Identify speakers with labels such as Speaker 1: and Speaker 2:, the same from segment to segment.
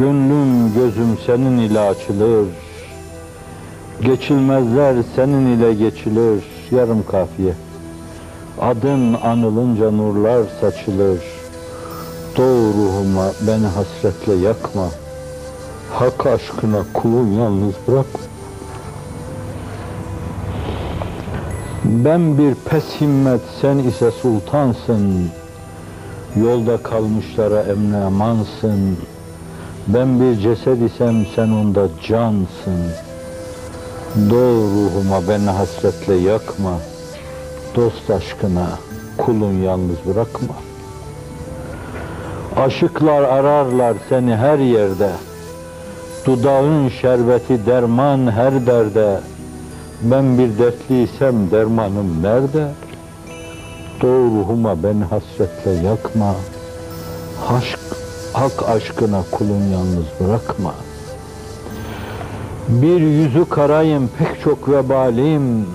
Speaker 1: Gönlüm gözüm senin ile açılır. Geçilmezler senin ile geçilir. Yarım kafiye. Adın anılınca nurlar saçılır. Doğu ruhuma beni hasretle yakma. Hak aşkına kulun yalnız bırakma. Ben bir pes himmet, sen ise sultansın. Yolda kalmışlara emne emansın. Ben bir ceset isem sen onda cansın. Doğu ruhuma beni hasretle yakma. Dost aşkına kulun yalnız bırakma. Aşıklar ararlar seni her yerde. Dudağın şerbeti derman her derde. Ben bir dertliysem dermanım nerede? Doğu ruhuma beni hasretle yakma. Aşk, hak aşkına kulun yalnız bırakma. Bir yüzü karayım pek çok vebalim.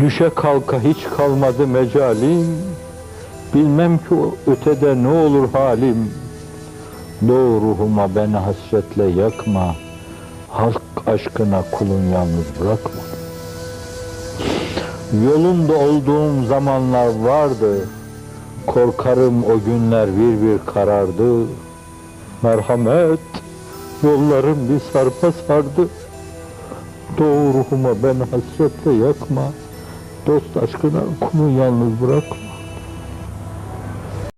Speaker 1: Düşe kalka hiç kalmadı mecalim. Bilmem ki ötede ne olur halim. Doğu ruhuma beni hasretle yakma. Halk aşkına kulun yalnız bırakma. Yolunda olduğum zamanlar vardı. Korkarım o günler bir bir karardı. Merhamet, yollarım bir sarpa sardı. Doğu ruhuma beni hasretle yakma. Dost aşkına kulun yalnız bırakma.